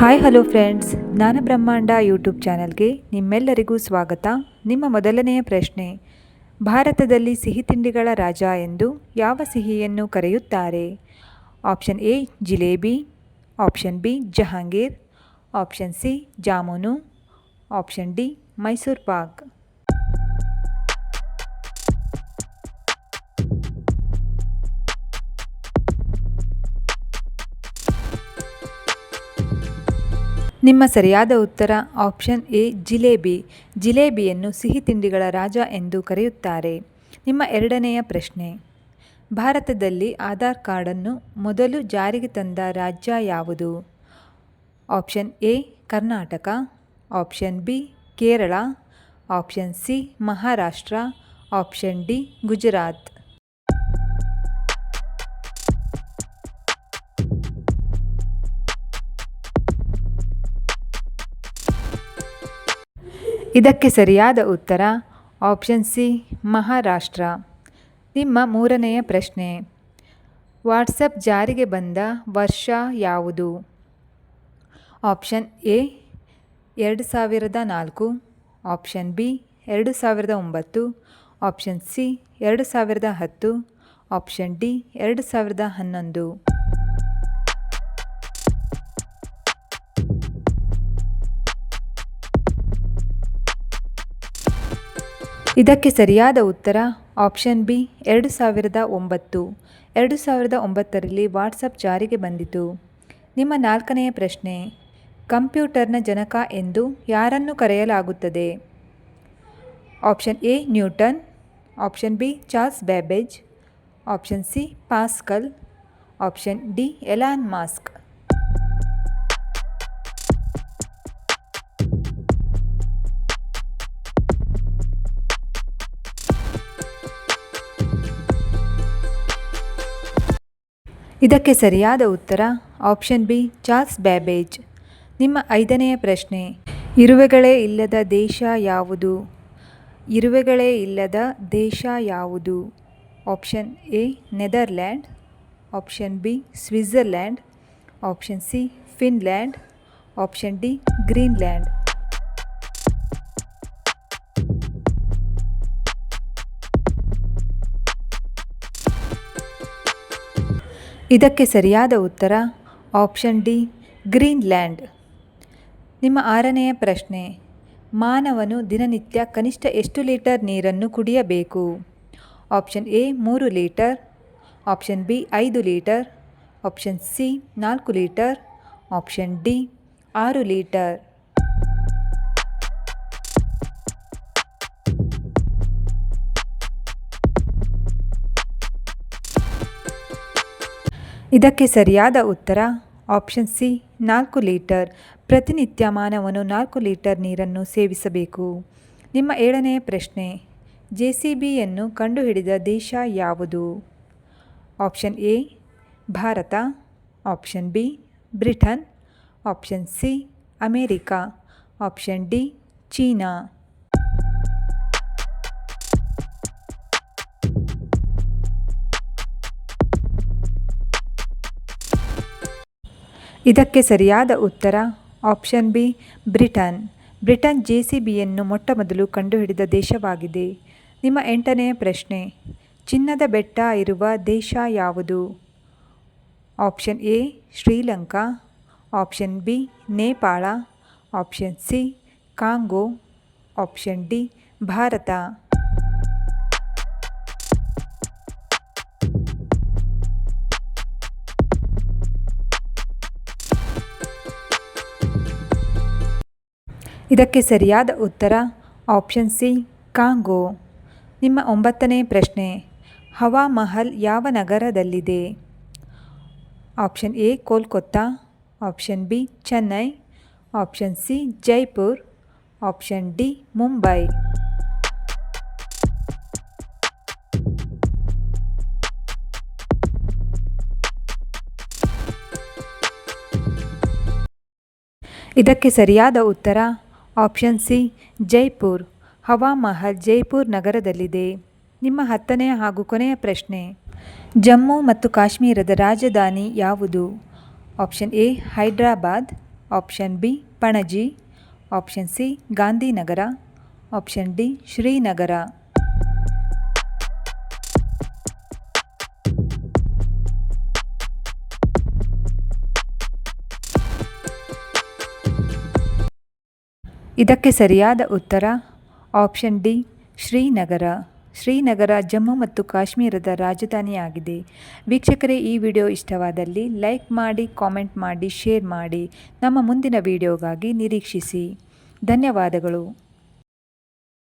Hi hello friends ಜ್ಞಾನ ಬ್ರಹ್ಮಾಂಡ YouTube ಚಾನಲ್ಗೆ ನಿಮ್ಮೆಲ್ಲರಿಗೂ ಸ್ವಾಗತ. ನಿಮ್ಮ ಮೊದಲನೆಯ ಪ್ರಶ್ನೆ, ಭಾರತದಲ್ಲಿ ಸಿಹಿ ತಿಂಡಿಗಳ ರಾಜ ಎಂದು ಯಾವ ಸಿಹಿಯನ್ನು ಕರೆಯುತ್ತಾರೆ? Option A jalebi. Option B Jahangir. Option C jamun. Option D Mysore pak. ನಿಮ್ಮ ಸರಿಯಾದ ಉತ್ತರ ಆಪ್ಷನ್ ಎ, ಜಿಲೇಬಿ. ಜಿಲೇಬಿಯನ್ನು ಸಿಹಿ ತಿಂಡಿಗಳ ರಾಜ ಎಂದು ಕರೆಯುತ್ತಾರೆ. ನಿಮ್ಮ ಎರಡನೆಯ ಪ್ರಶ್ನೆ. ಭಾರತದಲ್ಲಿ ಆಧಾರ್ ಕಾರ್ಡನ್ನು ಮೊದಲು ಜಾರಿಗೆ ತಂದ ರಾಜ್ಯ ಯಾವುದು? Option A, Karnataka. Option B, Kerala. Option C, Maharashtra. Option D, Gujarat. ಇದಕ್ಕೆ ಸರಿಯಾದ ಉತ್ತರ ಆಪ್ಷನ್ ಸಿ, ಮಹಾರಾಷ್ಟ್ರ. ನಿಮ್ಮ ಮೂರನೆಯ ಪ್ರಶ್ನೆ. ವಾಟ್ಸಪ್ ಜಾರಿಗೆ ಬಂದ ವರ್ಷ ಯಾವುದು? ಆಪ್ಷನ್ ಎ, ಎರಡು ಸಾವಿರದ ನಾಲ್ಕು. ಆಪ್ಷನ್ ಬಿ, ಎರಡು ಸಾವಿರದ ಒಂಬತ್ತು. ಆಪ್ಷನ್ ಸಿ, ಎರಡು ಸಾವಿರದ ಹತ್ತು. ಆಪ್ಷನ್ ಡಿ, ಎರಡು ಸಾವಿರದ ಹನ್ನೊಂದು. ಇದಕ್ಕೆ ಸರಿಯಾದ ಉತ್ತರ ಆಪ್ಷನ್ ಬಿ, ಎರಡು ಸಾವಿರದ ಒಂಬತ್ತು. ಎರಡು ಸಾವಿರದ ಒಂಬತ್ತರಲ್ಲಿ ವಾಟ್ಸಪ್ ಜಾರಿಗೆ ಬಂದಿತು. ನಿಮ್ಮ ನಾಲ್ಕನೆಯ ಪ್ರಶ್ನೆ, ಕಂಪ್ಯೂಟರ್ನ ಜನಕ ಎಂದು ಯಾರನ್ನು ಕರೆಯಲಾಗುತ್ತದೆ? Option A, Newton. Option B, Charles Babbage. Option C, Pascal. Option D, Elon Musk. ಇದಕ್ಕೆ ಸರಿಯಾದ ಉತ್ತರ ಆಪ್ಷನ್ ಬಿ, ಚಾರ್ಲ್ಸ್ ಬ್ಯಾಬೇಜ್. ನಿಮ್ಮ ಐದನೆಯ ಪ್ರಶ್ನೆ, ಇರುವೆಗಳೇ ಇಲ್ಲದ ದೇಶ ಯಾವುದು? ಇರುವೆಗಳೇ ಇಲ್ಲದ ದೇಶ ಯಾವುದು? Option A, Netherland. Option B, Switzerland. Option C, Finland. Option D, Greenland. ಇದಕ್ಕೆ ಸರಿಯಾದ ಉತ್ತರ ಆಪ್ಷನ್ ಡಿ ಗ್ರೀನ್ಲ್ಯಾಂಡ್ ನಿಮ್ಮ ಆರನೆಯ ಪ್ರಶ್ನೆ, ಮಾನವನು ದಿನನಿತ್ಯ ಕನಿಷ್ಠ ಎಷ್ಟು ಲೀಟರ್ ನೀರನ್ನು ಕುಡಿಯಬೇಕು? ಆಪ್ಷನ್ ಎ, ಮೂರು ಲೀಟರ್. ಆಪ್ಷನ್ ಬಿ, ಐದು ಲೀಟರ್. ಆಪ್ಷನ್ ಸಿ, ನಾಲ್ಕು ಲೀಟರ್. ಆಪ್ಷನ್ ಡಿ, ಆರು ಲೀಟರ್. ಇದಕ್ಕೆ ಸರಿಯಾದ ಉತ್ತರ ಆಪ್ಷನ್ ಸಿ ನಾಲ್ಕು ಲೀಟರ್. ಪ್ರತಿನಿತ್ಯ ಮಾನವನು ನಾಲ್ಕು ಲೀಟರ್ ನೀರನ್ನು ಸೇವಿಸಬೇಕು. ನಿಮ್ಮ ಏಳನೆಯ ಪ್ರಶ್ನೆ, ಜೆ ಸಿ ಬಿಯನ್ನು ಕಂಡುಹಿಡಿದ ದೇಶ ಯಾವುದು? Option A Bharat. Option B Britain. Option C America. Option D China. ಇದಕ್ಕೆ ಸರಿಯಾದ ಉತ್ತರ option B, Britain. Britain J C ಬಿಯನ್ನು ಮೊಟ್ಟಮೊದಲು ಕಂಡುಹಿಡಿದ ದೇಶವಾಗಿದೆ. ನಿಮ್ಮ ಎಂಟನೆಯ ಪ್ರಶ್ನೆ, ಚಿನ್ನದ ಬೆಟ್ಟ ಇರುವ ದೇಶ ಯಾವುದು? Option A, Sri Lanka. Option B, Nepal. Option C, Congo. Option D, Bharat. ಇದಕ್ಕೆ ಸರಿಯಾದ ಉತ್ತರ ಆಪ್ಷನ್ ಸಿ, ಕಾಂಗೋ. ನಿಮ್ಮ ಒಂಬತ್ತನೇ ಪ್ರಶ್ನೆ ಹವಾ ಮಹಲ್ ಯಾವ ನಗರದಲ್ಲಿದೆ? Option A, Kolkata. Option B, Chennai. Option C, Jaipur. Option D, Mumbai. ಇದಕ್ಕೆ ಸರಿಯಾದ ಉತ್ತರ ಆಪ್ಷನ್ ಸಿ, ಜೈಪುರ್. ಹವಾಮಹಲ್ ಜೈಪುರ್ ನಗರದಲ್ಲಿದೆ. ನಿಮ್ಮ ಹತ್ತನೆಯ ಹಾಗೂ ಕೊನೆಯ ಪ್ರಶ್ನೆ. ಜಮ್ಮು ಮತ್ತು ಕಾಶ್ಮೀರದ ರಾಜಧಾನಿ ಯಾವುದು? Option A, Hyderabad. Option B, Panaji. Option C, Gandhinagar. Option D, Srinagar. ಇದಕ್ಕೆ ಸರಿಯಾದ ಉತ್ತರ ಆಪ್ಷನ್ ಡಿ, ಶ್ರೀನಗರ. ಶ್ರೀನಗರ ಜಮ್ಮು ಮತ್ತು ಕಾಶ್ಮೀರದ ರಾಜಧಾನಿಯಾಗಿದೆ. ವೀಕ್ಷಕರೇ, ಈ ವಿಡಿಯೋ ಇಷ್ಟವಾದಲ್ಲಿ ಲೈಕ್ ಮಾಡಿ, ಕಾಮೆಂಟ್ ಮಾಡಿ, ಶೇರ್ ಮಾಡಿ. ನಮ್ಮ ಮುಂದಿನ ವಿಡಿಯೋಗಾಗಿ ನಿರೀಕ್ಷಿಸಿ. ಧನ್ಯವಾದಗಳು.